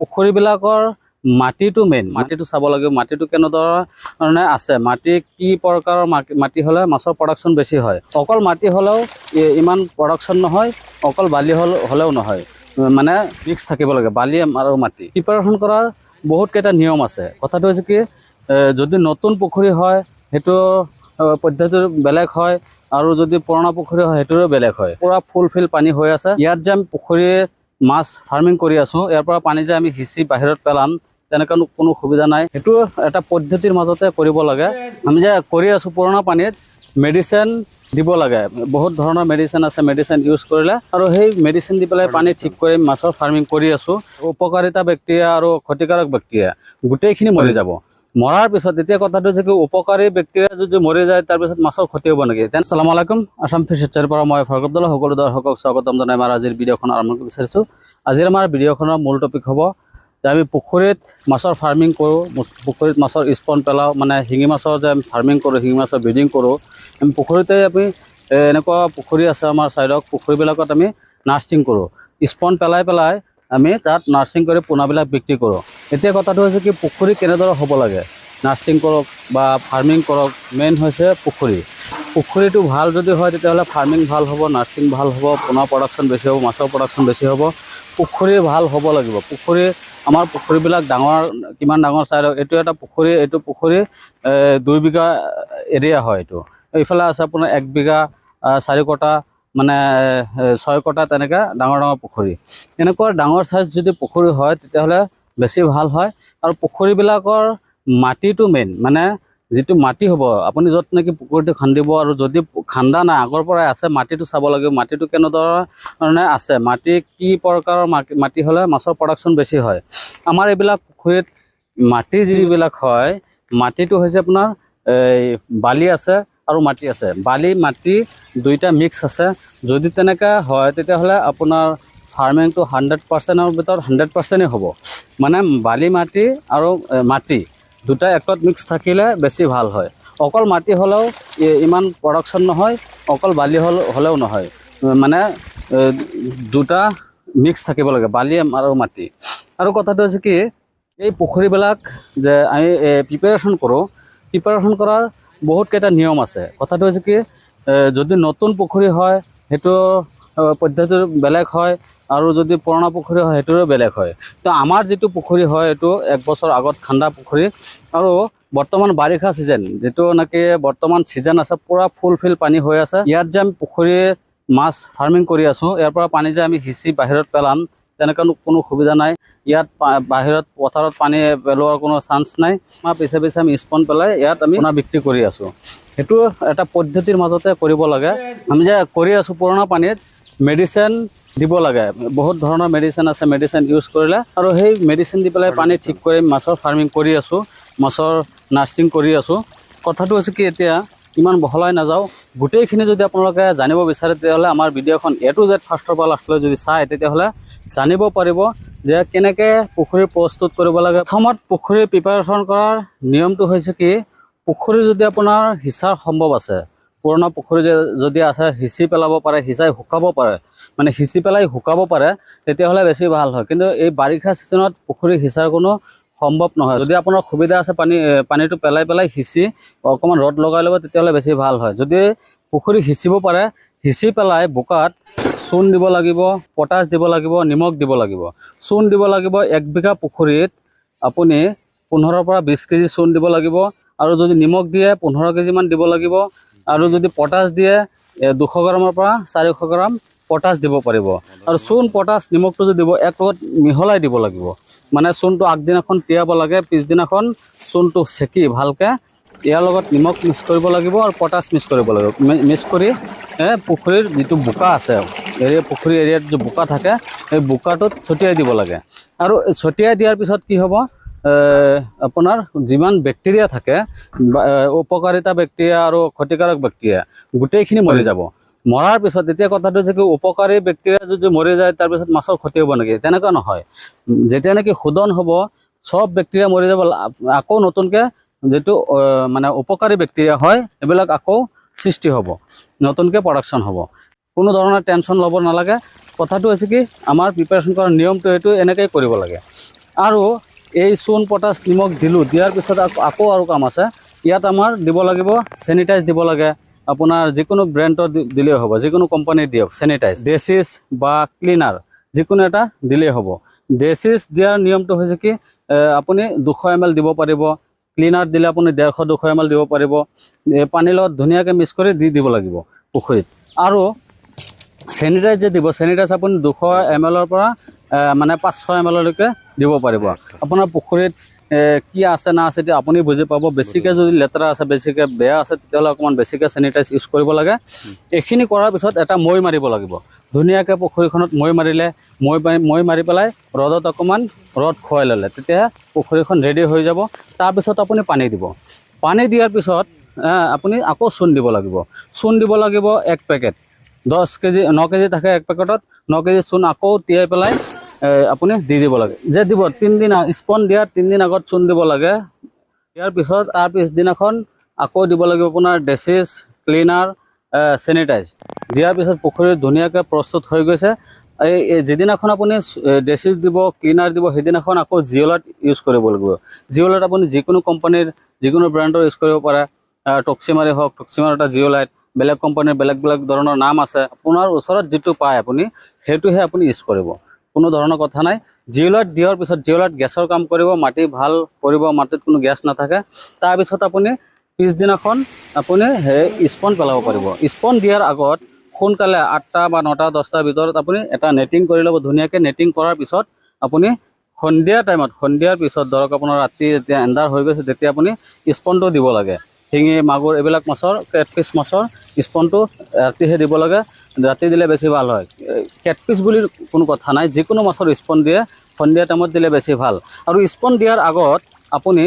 পুখুৰীবিলাকৰ মাটিটো মেইন মাটিটো চাব লাগিব, মাটিটো কেনেধৰণে আছে, মাটি কি প্ৰকাৰৰ মাটি হ'লে মাছৰ প্ৰডাকশ্যন বেছি হয়? অকল মাটি হ'লেও ইমান প্ৰডাকশ্যন নহয়, অকল বালি হ'লেও নহয়। মানে মিক্স থাকিব লাগে, বালি আৰু মাটি। প্ৰিপাৰেশ্যন কৰাৰ বহুত কেইটা নিয়ম আছে। কথাটো হৈছে কি যদি নতুন পুখুৰী হয়, সেইটো পদ্ধতি বেলেগ হয়, আৰু যদি পুৰণা পুখুৰী হয়, সেইটোৰো বেলেগ হয়। পুৰা ফুল ফিল পানী হৈ আছে। ইয়াত যে আমি পুখুৰীত মাছ ফাৰ্মিং কৰি আছোঁ। ইয়াৰ পৰা পানী যে আমি সিঁচি বাহিৰত পেলাম, তেনেকুৱা কোনো সুবিধা নাই। সেইটো এটা পদ্ধতিৰ মাজতে কৰিব লাগে। আমি যে কৰি আছোঁ পুৰণা পানীত মেডিচিন দিব লাগে। বহুত ধৰণৰ মেডিচিন আছে, মেডিচিন ইউজ কৰিলে। আৰু সেই মেডিচিন দি পেলাই পানী ঠিক কৰি মাছৰ ফাৰ্মিং কৰি আছোঁ। উপকাৰিতা বেক্টেৰিয়া আৰু ক্ষতিকাৰক বেক্টেৰিয়া গোটেইখিনি মৰি যাব। মৰাৰ পিছত এতিয়া কথাটো হৈছে কি, উপকাৰী বেক্টেৰিয়া যদি মৰি যায় তাৰপিছত মাছৰ ক্ষতি হ'ব নেকি? তেন চালাম আলাইকুম আছাম এছাৰ পৰা মই ফাৰুক আব্দুল্লাহ, সকলো দৰ্শকক স্বাগতম জনাই। আমাৰ আজিৰ ভিডিঅ'খন আৰম্ভ কৰিব বিচাৰিছোঁ আজিৰ আমাৰ ভিডিঅ'খনৰ মূল টপিক হ'ব যে আমি পুখুৰীত মাছৰ ফাৰ্মিং কৰোঁ পুখুৰীত মাছৰ স্পন পেলাওঁ মানে শিঙি মাছৰ যে আমি ফাৰ্মিং কৰোঁ, শিঙি মাছৰ ব্ৰিডিং কৰোঁ, আমি পুখুৰীতে আমি এনেকুৱা পুখুৰী আছে আমাৰ ছাইডত পুখুৰীবিলাকত আমি নাৰ্ছিং কৰোঁ। স্পন পেলাই পেলাই আমি তাত নাৰ্ছিং কৰি পোনাবিলাক বিক্ৰী কৰোঁ। এতিয়া কথাটো হৈছে কি, পুখুৰী কেনেদৰে হ'ব লাগে? নাৰ্ছিং কৰক বা ফাৰ্মিং কৰক মেইন হৈছে পুখুৰী। পুখুৰীটো ভালো যদি হয়, তেতিয়াহ'লে ফাৰ্মিং ভালো হ'ব নাৰ্ছিং ভালো হ'ব, পোনা প্ৰডাকশ্যন বেছি হ'ব, মাছৰ প্ৰডাকশ্যন বেছি হ'ব। পুখুৰী ভালো হ'ব লাগিব। পুখুৰী আমাৰ পুখুৰীবিলাক ডাঙৰ, কিমান ডাঙৰ চাই এইটো এটা পুখুৰী, এইটো পুখুৰী দুই বিঘা এৰিয়া হয় এইটো। এইফালে আছে আপোনাৰ এক বিঘা চাৰি কটা মানে ছয় কটা তেনেকৈ ডাঙৰ ডাঙৰ পুখুৰী। এনেকুৱা ডাঙৰ চাইজ যদি পুখুৰী হয়, তেতিয়াহ'লে বেছি ভালো হয়। আৰু পুখুৰীবিলাকৰ মাটিটো মেইন মানে যিটো মাটি হ'ব, আপুনি য'ত নেকি পুখুৰীটো খান্দিব আৰু যদি খান্দা নাই, আগৰ পৰাই আছে, মাটিটো চাব লাগিব। মাটিটো কেনেধৰণে আছে? মাটি কি প্ৰকাৰৰ মাটি হ'লে মাছৰ প্ৰডাকশ্যন বেছি হয়? আমাৰ এইবিলাক পুখুৰীত মাটি যিবিলাক হয়, মাটিটো হৈছে আপোনাৰ, এই বালি আছে আৰু মাটি আছে। বালি, মাটি দুইটা মিক্স আছে। যদি তেনেকৈ হয়, তেতিয়াহ'লে আপোনাৰ ফাৰ্মিংটো হাণ্ড্ৰেড পাৰ্চেণ্টৰ ভিতৰত হাণ্ড্ৰেড পাৰ্চেণ্টেই হ'ব। মানে বালি, মাটি আৰু মাটি। দুটা একত মিক্স থাকিলে বেছি ভালো হয়। অকল মাটি হ'লেও ইমান প্ৰডাকশ্যন নহয় অকল বালি হ'ল হ'লেও নহয়। মানে দুটা মিক্স থাকিব লাগে বালি আৰু মাটি। আৰু কথাটো হৈছে কি এই পুখুৰীবিলাক যে আমি প্ৰিপেৰেশ্যন কৰোঁ প্ৰিপেৰেশ্যন কৰাৰ বহুত কেইটা নিয়ম আছে। কথাটো হৈছে কি যদি নতুন পুখুৰী হয় সেইটো আহ, পদ্ধতি বেলেগ হয় আৰু যদি পুৰণা পুখুৰী হয়, সেইটোৰো বেলেগ হয়। তো আমাৰ যিটো পুখুৰী হয়, এইটো এক বছৰ আগত খান্দা পুখুৰী। আৰু বৰ্তমান বাৰিষা ছিজন, যিটো নেকি বৰ্তমান ছিজন আছে, পূৰা ফুল ফিল পানী হৈ আছে। ইয়াত যে আমি পুখুৰীত মাছ ফাৰ্মিং কৰি আছোঁ, ইয়াৰ পৰা পানী যে আমি সিঁচি বাহিৰত পেলাম, তেনেকুৱা কোনো সুবিধা নাই। ইয়াত বাহিৰত পথাৰত পানী পেলোৱাৰ কোনো চান্স নাই। আমাৰ পিছে পিছে আমি স্পন পেলাই ইয়াত আমি পোনা বিক্ৰী কৰি আছোঁ। সেইটো এটা পদ্ধতিৰ মাজতে কৰিব লাগে। আমি যে কৰি আছোঁ পুৰণা পানীত মেডিচিন দিব লাগে। বহুত ধৰণৰ মেডিচিন আছে মেডিচিন ইউজ কৰিলে। আৰু সেই মেডিচিন দি পেলাই পানী ঠিক কৰি মাছৰ ফাৰ্মিং কৰি আছোঁ, মাছৰ নাৰ্ছিং কৰি আছোঁ। কথাটো হৈছে কি এতিয়া, ইমান বহলাই নাযাওঁ। গোটেইখিনি যদি আপোনালোকে জানিব বিচাৰে, তেতিয়াহ'লে আমাৰ ভিডিঅ'খন এ টু জেড ফাৰ্ষ্টৰ পৰা লাষ্টলৈ যদি চায় তেতিয়াহ'লে জানিব পাৰিব যে কেনেকৈ পুখুৰী প্ৰস্তুত কৰিব লাগে। প্ৰথমত পুখুৰী প্ৰিপাৰেশ্যন কৰাৰ নিয়মটো হৈছে কি, পুখুৰী যদি আপোনাৰ সিঁচাৰ সম্ভৱ আছে পুৰণা পুখুৰী যদি আছে সিঁচি পেলাব পাৰে সিঁচাই শুকাব পাৰে মানে সিঁচি পেলাই শুকাব পাৰে তেতিয়াহ'লে বেছি ভাল হয়। কিন্তু এই বাৰিষা ছিজনত পুখুৰী সিঁচাৰ কোনো সম্ভৱ নহয়। যদি আপোনাৰ সুবিধা আছে পানী পানীটো পেলাই পেলাই সিঁচি অকণমান ৰ'দ লগাই ল'ব তেতিয়াহ'লে বেছি ভাল হয়। যদি পুখুৰী সিঁচিব পাৰে সিঁচি পেলাই বোকাত চূণ দিব লাগিব পটাছ দিব লাগিব নিমখ দিব লাগিব। চূণ দিব লাগিব এক বিঘা পুখুৰীত আপুনি পোন্ধৰৰ পৰা বিছ কেজি চূণ দিব লাগিব। আৰু যদি নিমখ দিয়ে পোন্ধৰ কেজিমান দিব লাগিব। আৰু যদি পটাছ দিয়ে দুশ গ্ৰামৰ পৰা চাৰিশ গ্ৰাম পটাছ দিব পাৰিব। আৰু চূণ, পটাছ, নিমখটো যদি দিব, এক লগত মিহলাই দিব লাগিব। মানে চূণটো আগদিনাখন তিয়াব লাগে, পিছদিনাখন চূণটো চেকি ভালকৈ ইয়াৰ লগত নিমখ মিক্স কৰিব লাগিব আৰু পটাছ মিক্স কৰিব লাগিব। মিক্স কৰি পুখুৰীৰ যিটো বোকা আছে, এৰিয়া, পুখুৰী এৰিয়াত যে বোকা থাকে, সেই বোকাটোত ছটিয়াই দিব লাগে। আৰু ছটিয়াই দিয়াৰ পিছত কি হ'ব? আপোনাৰ যিমান বেক্টেৰিয়া থাকে উপকাৰিতা বেক্টেৰিয়া আৰু ক্ষতিকাৰক বেক্টেৰিয়া, গোটেইখিনি মৰি যাব। মৰাৰ পিছত, এতিয়া কথাটো হৈছে কি, উপকাৰী বেক্টেৰিয়া যদি মৰি যায় তাৰপিছত মাছৰ ক্ষতি হ'ব নেকি? তেনেকুৱা নহয়। যেতিয়া নেকি শোধন হ'ব, চব বেক্টেৰিয়া মৰি যাব আকৌ নতুনকৈ যিটো মানে উপকাৰী বেক্টেৰিয়া হয়, এইবিলাক আকৌ সৃষ্টি হ'ব। নতুনকৈ প্ৰডাকশ্যন হ'ব। কোনো ধৰণৰ টেনশ্যন ল'ব নালাগে। কথাটো হৈছে কি, আমাৰ প্ৰিপাৰেশ্যন কৰাৰ নিয়মটো এইটো এনেকৈয়ে কৰিব লাগে। আৰু এই চূণ, পটাছ, নিমখ দিলোঁ দিয়াৰ পিছত আকৌ আৰু কাম আছে। ইয়াত আমাৰ দিব লাগিব চেনিটাইজ দিব লাগে। আপোনাৰ যিকোনো ব্ৰেণ্ডৰ দিলেই হ'ব। যিকোনো কোম্পানীৰ দিয়ক চেনিটাইজ ডেচিছ বা ক্লিনাৰ যিকোনো এটা দিলেই হ'ব। ডেচিছ দিয়াৰ নিয়মটো হৈছে কি আপুনি দুশ এম এল দিব পাৰিব। ক্লিনাৰ দিলে আপুনি ডেৰশ, দুশ এম এল দিব পাৰিব। পানীৰ লগত ধুনীয়াকৈ মিক্স কৰি দি দিব লাগিব পুখুৰীত। আৰু চেনিটাইজ যে দিব চেনিটাইজ আপুনি দুশ এম এলৰ পৰা মানে পাঁচশো এম এললৈকে দিব পাৰিব। আপোনাৰ পুখুৰীত কি আছে না আছে এতিয়া আপুনি বুজি পাব। বেছিকৈ যদি লেতেৰা আছে বেছিকৈ বেয়া আছে তেতিয়াহ'লে অকণমান বেছিকৈ চেনিটাইজ ইউজ কৰিব লাগে। এইখিনি কৰাৰ পিছত এটা মৈ মাৰিব লাগিব। ধুনীয়াকৈ পুখুৰীখনত মৈ মাৰিলে মৈ মৈ মাৰি পেলাই ৰ'দত অকণমান ৰ'দ খুৱাই ল'লে। তেতিয়াহে পুখুৰীখন ৰেডি হৈ যাব। তাৰপিছত আপুনি পানী দিব। পানী দিয়াৰ পিছত আপুনি আকৌ চূণ দিব লাগিব। চূণ দিব লাগিব এক পেকেট। দহ কেজি ন কেজি থাকে এক পেকেটত। ন কেজি চূণ আকৌ তিয়াই পেলাই আপুনি দি দিব লাগে। যে দিব তিনিদিন স্পন দিয়াৰ তিনিদিন আগত চূণ দিব লাগে। ইয়াৰ পিছত তাৰ পিছদিনাখন আকৌ দিব লাগিব আপোনাৰ ডেচিছ, ক্লিনাৰ চেনিটাইজ। দিয়াৰ পিছত পুখুৰী ধুনীয়াকৈ প্ৰস্তুত হৈ গৈছে। এই যিদিনাখন আপুনি ডেচিছ দিব, ক্লিনাৰ দিব, সেইদিনাখন আকৌ জিঅ'লাইট ইউজ কৰিব লাগিব। জিঅ'লাইট আপুনি যিকোনো কোম্পানীৰ, যিকোনো ব্ৰেণ্ডৰ ইউজ কৰিব পাৰে। টক্সিমাৰে হওক, টক্সিমাৰ এটা জিঅ'লাইট, বেলেগ কোম্পানীৰ বেলেগ বেলেগ ধৰণৰ নাম আছে। আপোনাৰ ওচৰত যিটো পায় আপুনি, সেইটোহে আপুনি ইউজ কৰিব। কোনো ধৰণৰ কথা নাই। জিঅ'লাইট দিয়াৰ পিছত জিঅ'লাইট গেছৰ কাম কৰিব, মাটি ভালো কৰিব, মাটিত কোনো গেছ নাথাকে। তাৰপিছত আপুনি পিছদিনাখন আপুনি সেই স্পন পেলাব পাৰিব। স্পন দিয়াৰ আগত সোনকালে আঠটা বা নটা, দহটাৰ ভিতৰত আপুনি এটা নেটিং কৰি ল'ব। ধুনীয়াকৈ নেটিং কৰাৰ পিছত আপুনি সন্ধিয়া টাইমত, সন্ধিয়াৰ পিছত ধৰক আপোনাৰ ৰাতি যেতিয়া এন্ধাৰ হৈ গৈছে, তেতিয়া আপুনি স্পনটো দিব লাগে। শিঙি, মাগুৰ এইবিলাক মাছৰ, কেটফিছ মাছৰ স্পনটো ৰাতিহে দিব লাগে। ৰাতি দিলে বেছি ভালো হয়। কেটফিছ বুলি কোনো কথা নাই। যিকোনো মাছৰ স্পন দিয়ে, সন্ধিয়া টাইমত দিলে বেছি ভালো। আৰু স্পন দিয়াৰ আগত আপুনি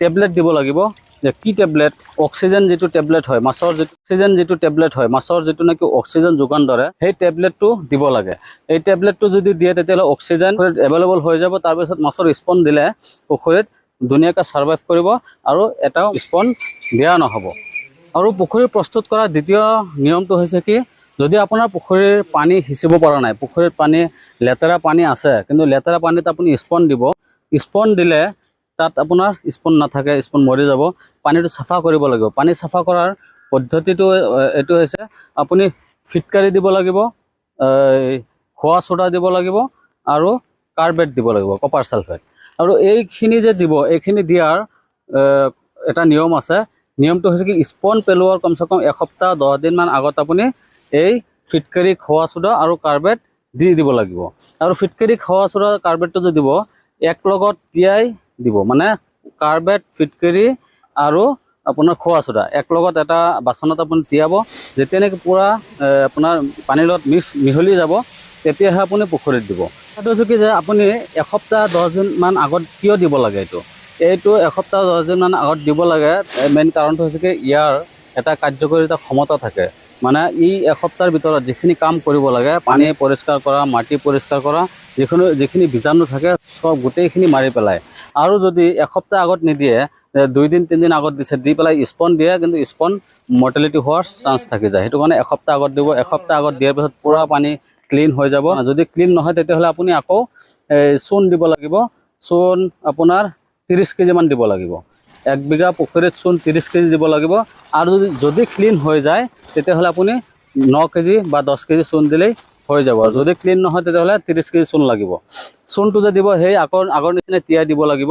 টেবলেট দিব লাগিব। যে কি টেবলেট? অক্সিজেন যিটো টেবলেট হয়, মাছৰ যিটো অক্সিজেন যিটো টেবলেট হয়, মাছৰ যিটো নেকি অক্সিজেন যোগান ধৰে, সেই টেবলেটটো দিব লাগে। এই টেবলেটটো যদি দিয়ে, তেতিয়াহ'লে অক্সিজেন এভেইলেবল হৈ যাব। তাৰপিছত মাছৰ স্পন দিলে পুখুৰীত ধুনীয়াকৈ ছাৰ্ভাইভ কৰিব আৰু এটাও স্পন বেয়া নহ'ব। আৰু পুখুৰী প্ৰস্তুত কৰা দ্বিতীয় নিয়মটো হৈছে কি, যদি আপোনাৰ পুখুৰীৰ পানী সিঁচিব পৰা নাই, পুখুৰীত পানী, লেতেৰা পানী আছে, কিন্তু লেতেৰা পানীত আপুনি স্পন দিব, স্পন দিলে তাত আপোনাৰ স্পন নাথাকে, স্পন মৰি যাব, পানীটো চাফা কৰিব লাগিব। পানী চাফা কৰাৰ পদ্ধতিটো এইটো হৈছে আপুনি ফিটকাৰি দিব লাগিব খোৱা চ'ডা দিব লাগিব আৰু কাৰ্বেট দিব লাগিব, কপাৰ ছালফেট আৰু এইখিনি যে দিব, এইখিনি দিয়াৰ এটা নিয়ম আছে নিয়মটো হৈছে কি, স্পন পেলোৱাৰ কমচে কম এসপ্তাহ, দহ দিনমান আগত আপুনি এই ফিটকাৰি খোৱা চ'ডা আৰু কাৰ্বেট দি দিব লাগিব। আৰু ফিটকাৰি খোৱা চ'ডা কাৰ্বেটটো যে দিব, এক লগত তিয়াই দিব। মানে কাৰ্বেট, ফিটকাৰি আৰু আপোনাৰ খোৱা চ'ডা এক লগত এটা বাচনত আপুনি তিয়াব। যেতিয়া নেকি পূৰা আপোনাৰ পানীৰ লগত মিক্স মিহলি যাব, তেতিয়াহে আপুনি পুখুৰীত দিব। সেইটো হৈছে কি যে আপুনি এসপ্তাহ, দহ দিনমান আগত কিয় দিব লাগে এইটো? এইটো এসপ্তাহ দহ দিনমান আগত দিব লাগে। মেইন কাৰণটো হৈছে কি, ইয়াৰ এটা কাৰ্যকৰীতা ক্ষমতা থাকে। মানে ই এসপ্তাহৰ ভিতৰত যিখিনি কাম কৰিব লাগে, পানী পৰিষ্কাৰ কৰা, মাটি পৰিষ্কাৰ কৰা, যিখিনি যিখিনি বীজাণু থাকে, চব গোটেইখিনি মাৰি পেলায়। আৰু যদি এসপ্তাহ আগত নিদিয়ে দুইদিন তিনিদিন আগত দিছে, দি পেলাই স্পন দিয়ে, কিন্তু স্পন মৰ্টেলিটি হোৱাৰ চান্স থাকি যায়। সেইটো কাৰণে এসপ্তাহ আগত দিব, এসপ্তাহ আগত দিয়াৰ পিছত পূৰা পানী ক্লিন হৈ যাব। যদি ক্লিন নহয়, তেতিয়াহ'লে আপুনি আকৌ চূণ দিব লাগিব। চূণ আপোনাৰ ত্ৰিছ কেজিমান দিব লাগিব। এক বিঘা পুখুৰীত চূণ ত্ৰিছ কেজি দিব লাগিব। আৰু যদি যদি ক্লিন হৈ যায়, তেতিয়াহ'লে আপুনি ন কেজি বা দহ কেজি চূণ দিলেই হৈ যাব। যদি ক্লিন নহয়, তেতিয়াহ'লে ত্ৰিছ কেজি চূণ লাগিব। চূণটো যে দিব, সেই আগৰ আগৰ নিচিনা তিয়াই দিব লাগিব।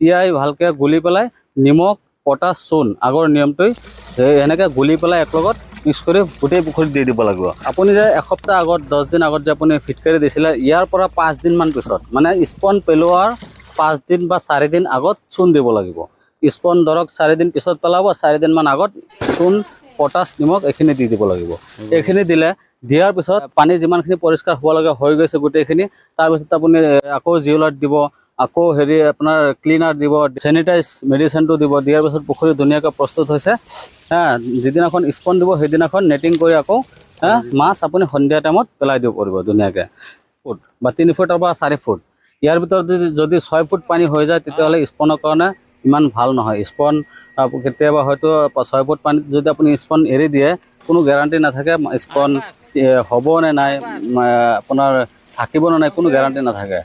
তিয়াই ভালকৈ গুলি পেলাই নিমখ, পটাছ চূণ আগৰ নিয়মটোৱে সেই এনেকৈ গুলি পেলাই একলগত মিক্স কৰি গোটেই পুখুৰীত দি দিব লাগিব। আপুনি যে এসপ্তাহ আগত, দহ দিন আগত যে আপুনি ফিটকাৰি দিছিলে, ইয়াৰ পৰা পাঁচদিনমান পিছত মানে স্পন পেলোৱাৰ পাঁচদিন বা চাৰিদিন আগত চূণ দিব লাগিব। স্পন ধৰক চাৰিদিন পিছত পেলাব চাৰিদিনমান আগত চূণ, পটাছ, নিমখ এইখিনি দি দিব লাগিব। এইখিনি দিলে দিয়াৰ পিছত পানী যিমানখিনি পৰিষ্কাৰ হ'ব লাগে, হৈ গৈছে গোটেইখিনি তাৰপিছত আপুনি আকৌ জিঅ'লাইট দিব, আকৌ হেৰি আপোনাৰ ক্লিনাৰ দিব, চেনিটাইজ মেডিচিনটো দিব, দিয়াৰ পিছত পুখুৰী ধুনীয়াকৈ প্ৰস্তুত হৈছে। হা, যিদিনাখন স্পন দিব, সেইদিনাখন নেটিং কৰি আকৌ মাছ আপুনি সন্ধিয়া টাইমত পেলাই দিব পাৰিব ধুনীয়াকৈ। ফুট, বা তিনি ফুটৰ পৰা চাৰি ফুট। ইয়াৰ ভিতৰত যদি যদি ছয় ফুট পানী হৈ যায়, তেতিয়াহ'লে স্পনৰ কাৰণে ইমান ভালো নহয়। স্পন কেতিয়াবা হয়তো ছয় ফুট পানীত যদি আপুনি স্পন এৰি দিয়ে, কোনো গেৰাণ্টি নাথাকে, স্পন হ'ব নে নাই আপোনাৰ থাকিব নে নাই, কোনো গেৰাণ্টি নাথাকে।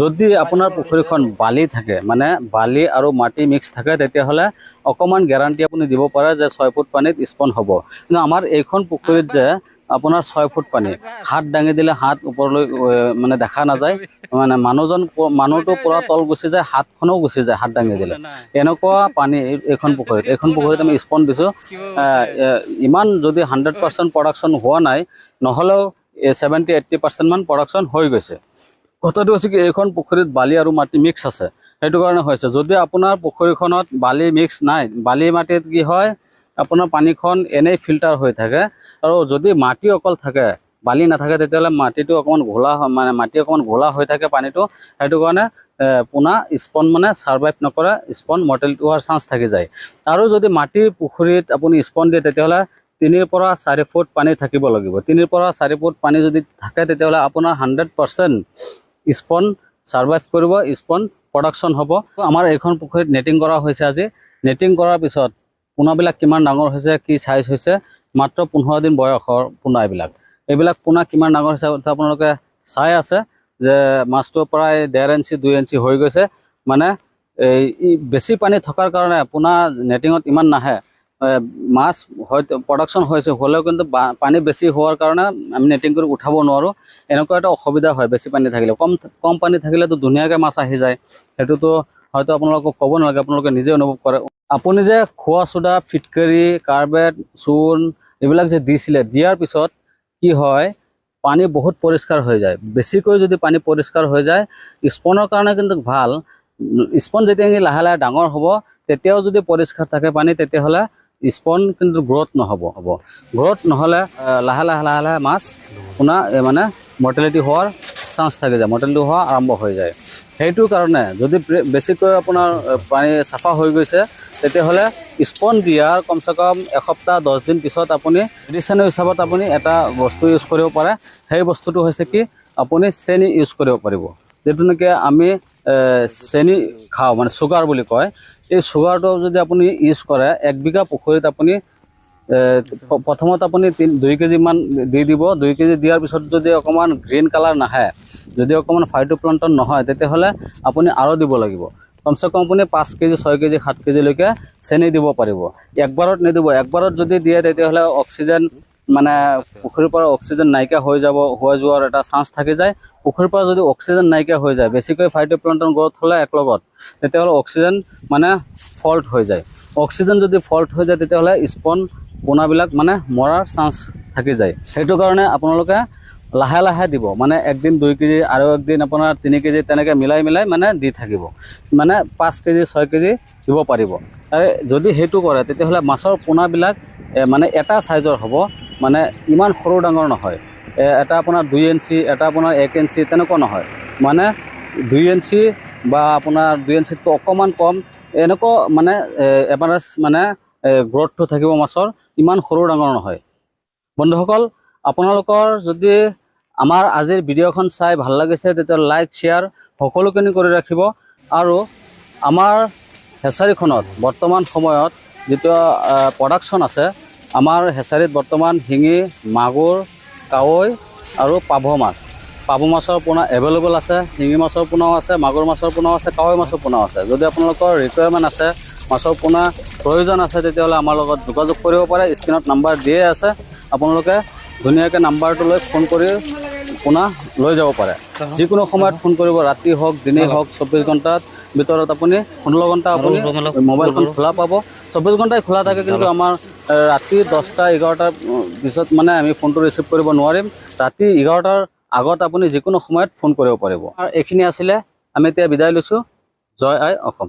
যদি আপোনাৰ পুখুৰীখন বালি থাকে মানে বালি আৰু মাটি মিক্স থাকে, তেতিয়াহ'লে অকণমান গেৰাণ্টি আপুনি দিব পাৰে যে ছয় ফুট পানীত স্পন হ'ব। কিন্তু আমাৰ এইখন পুখুৰীত যে আপোনাৰ ছয় ফুট পানী। হাত দাঙি দিলে হাত ওপৰলৈ মানে দেখা নাযায়। মানে মানুহজন মানুহটো পূৰা তল গুচি যায় হাতখনো গুচি যায়, হাত দাঙি দিলে। এনেকুৱা পানী এই- এইখন পুখুৰীত এইখন পুখুৰীত আমি স্পন দিছোঁ। ইমান যদি হাণ্ড্ৰেড পাৰ্চেণ্ট প্ৰডাকশ্যন হোৱা নাই, নহ'লেও ছেভেণ্টি, এইট্টি পাৰ্চেণ্টমান প্ৰডাকশ্যন হৈ গৈছে। কথাটো হৈছে কি, এইখন পুখুৰীত বালি আৰু মাটি মিক্স আছে। সেইটো কাৰণে হৈছে, যদি আপোনাৰ পুখুৰীখনত বালি মিক্স নাই, বালি মাটিত কি হয় আপোনাৰ পানীখন এনেই ফিল্টাৰ হৈ থাকে। আৰু যদি মাটি অকল থাকে, বালি নাথাকে, তেতিয়াহ'লে মাটিটো অকণমান ঘোলা মানে মাটি অকণমান ঘোলা হৈ থাকে পানীটো। সেইটো কাৰণে পোনা, স্পন মানে ছাৰ্ভাইভ নকৰে, স্পন মৰ্টেলিটি হোৱাৰ চান্স থাকি যায়। আৰু যদি মাটিৰ পুখুৰীত আপুনি স্পন দিয়ে, তেতিয়াহ'লে তিনিৰ পৰা চাৰি ফুট পানী থাকিব লাগিব। তিনিৰ পৰা চাৰি ফুট পানী যদি থাকে, তেতিয়াহ'লে আপোনাৰ হাণ্ড্ৰেড পাৰ্চেণ্ট স্পন ছাৰ্ভাইভ কৰিব, স্পন প্ৰডাকশ্যন হ'ব। আমাৰ এইখন পুখুৰীত নেটিং কৰা হৈছে আজি। নেটিং কৰাৰ পিছত পোনাবিলাক কিমান ডাঙৰ হৈছে, কি চাইজ হৈছে, মাত্ৰ পোন্ধৰ দিন বয়সৰ পোনা এইবিলাক। এইবিলাক পোনা কিমান ডাঙৰ হৈছে আপোনালোকে চাই আছে যে মাছটো প্ৰায় ডেৰ ইঞ্চি, দুই ইঞ্চি হৈ গৈছে। মানে এই বেছি পানী থকাৰ কাৰণে পোনা নেটিঙত ইমান নাহে। মাছ হয়তো প্ৰডাকশ্যন হৈছে, হ'লেও কিন্তু পানী বেছি হোৱাৰ কাৰণে আমি নেটিং কৰি উঠাব নোৱাৰোঁ। এনেকুৱা এটা অসুবিধা হয়, বেছি পানী থাকিলে। কম কম পানী থাকিলেতো ধুনীয়াকৈ মাছ আহি যায়। সেইটোতো হয়তো আপোনালোকক ক'ব নালাগে, আপোনালোকে নিজে অনুভৱ কৰে। আপুনি যে খোৱা চোডা ফিটকাৰী, কাৰ্বেট, চূণ এইবিলাক যে দিছিলে, দিয়াৰ পিছত কি হয়, পানী বহুত পৰিষ্কাৰ হৈ যায়। বেছিকৈ যদি পানী পৰিষ্কাৰ হৈ যায়, স্পনৰ কাৰণে কিন্তু ভালো। স্পন যেতিয়া লাহে লাহে ডাঙৰ হ'ব, তেতিয়াও যদি পৰিষ্কাৰ থাকে পানী, তেতিয়াহ'লে স্পন কিন্তু গ্ৰ'থ নহ'ব, হ'ব। গ্ৰ'থ নহ'লে লাহে লাহে লাহে লাহে মাছ আপোনাৰ মানে মৰ্টেলিটি হোৱাৰ চান্স থাকি যায়। মৰ্টেলিটি হোৱা আৰম্ভ হৈ যায়। সেইটো কাৰণে যদি বেছিকৈ আপোনাৰ পানী চাফা হৈ গৈছে, তেতিয়াহ'লে স্পন দিয়াৰ কমচে কম এসপ্তাহ, দহ দিন পিছত আপুনি মেডিচিনৰ হিচাপত আপুনি এটা বস্তু ইউজ কৰিব পাৰে। সেই বস্তুটো হৈছে কি, আপুনি চেনি ইউজ কৰিব পাৰিব। যিটো নেকি আমি চেনি খাওঁ মানে চুগাৰ বুলি কয়। এই চুগাৰটো যদি আপুনি ইউজ কৰে, এক বিঘা পুখুৰীত আপুনি প্ৰথমত আপুনি তিন, দুই কেজিমান দি দিব। দুই কেজি দিয়াৰ পিছত যদি অকণমান গ্ৰীণ কালাৰ নাহে, যদি অকণমান ফাইটোপ্লান্টন নহয়, তেতিয়াহ'লে আপুনি আৰু দিব লাগিব। কমচে কম আপুনি পাঁচ কেজি, ছয় কেজি, সাত কেজিলৈকে চেনি দিব পাৰিব। একবাৰত নিদিব। একবাৰত যদি দিয়ে, তেতিয়াহ'লে অক্সিজেন মানে পুখুৰীৰ পৰা অক্সিজেন নাইকিয়া হৈ যাব হৈ যোৱাৰ এটা চান্স থাকি যায়। পুখুৰীৰ পৰা যদি অক্সিজেন নাইকিয়া হৈ যায় বেছিকৈ ফাইটোপ্লান্টন গ্ৰ'থ হ'লে একলগত তেতিয়াহ'লে অক্সিজেন মানে ফল্ট হৈ যায়। অক্সিজেন যদি ফল্ট হৈ যায় তেতিয়াহ'লে স্পন পোনাবিলাক মানে মৰাৰ চান্স থাকি যায়। সেইটো কাৰণে আপোনালোকে লাহে লাহে দিব মানে একদিন দুই কেজি আৰু একদিন আপোনাৰ তিনি কেজি তেনেকৈ মিলাই মিলাই মানে দি থাকিব। মানে পাঁচ কেজি ছয় কেজি দিব পাৰিব। আৰু যদি সেইটো কৰে তেতিয়াহ'লে মাছৰ পোনাবিলাক মানে এটা চাইজৰ হ'ব। মানে ইমান সৰু ডাঙৰ নহয়। এটা আপোনাৰ দুই ইঞ্চি, এটা আপোনাৰ এক ইঞ্চি, তেনেকুৱা নহয়। মানে দুই ইঞ্চি বা আপোনাৰ দুই ইঞ্চিতকৈ অকণমান কম, এনেকুৱা মানে এভাৰেজ মানে গ্ৰ'থটো থাকিব মাছৰ, ইমান সৰু ডাঙৰ নহয়। বন্ধুসকল, আপোনালোকৰ যদি আমাৰ আজিৰ ভিডিঅ'খন চাই ভালো লাগিছে, তেতিয়া লাইক, শ্বেয়াৰ সকলোখিনি কৰি ৰাখিব। আৰু আমাৰ হেচাৰীখনত বৰ্তমান সময়ত যিটো প্ৰডাকশ্যন আছে আমাৰ হেচাৰীত বৰ্তমান শিঙি মাগুৰ কাৱৈ আৰু পাভ মাছ। পাভ মাছৰ পোনা এভেইলেবল আছে শিঙি মাছৰ পোনাও আছে মাগুৰ মাছৰ পোনাও আছে কাৱৈ মাছৰ পোনাও আছে। যদি আপোনালোকৰ ৰিকুৱাৰমেণ্ট আছে মাছৰ পোনা প্ৰয়োজন আছে তেতিয়াহ'লে আমাৰ লগত যোগাযোগ কৰিব পাৰে। স্ক্ৰীণত নাম্বাৰ দিয়ে আছে। আপোনালোকে ধুনীয়াকৈ নাম্বাৰটো লৈ ফোন কৰি পোনা লৈ যাব পাৰে। যিকোনো সময়ত ফোন কৰিব ৰাতি হওক দিনে হওক চৌব্বিছ ঘণ্টাত ভিতৰত আপুনি ষোল্ল ঘণ্টা আপুনি মোবাইলখন খোলা পাব। চৌব্বিছ ঘণ্টাই খোলা থাকে কিন্তু আমাৰ ৰাতি দহটা এঘাৰটাৰ পিছত মানে আমি ফোনটো ৰিচিভ কৰিব নোৱাৰিম। ৰাতি এঘাৰটাৰ আগত আপুনি যিকোনো সময়ত ফোন কৰিব পাৰিব। আৰু এইখিনি আছিলে আমি এতিয়া বিদায় লৈছোঁ। জয় আই অসম।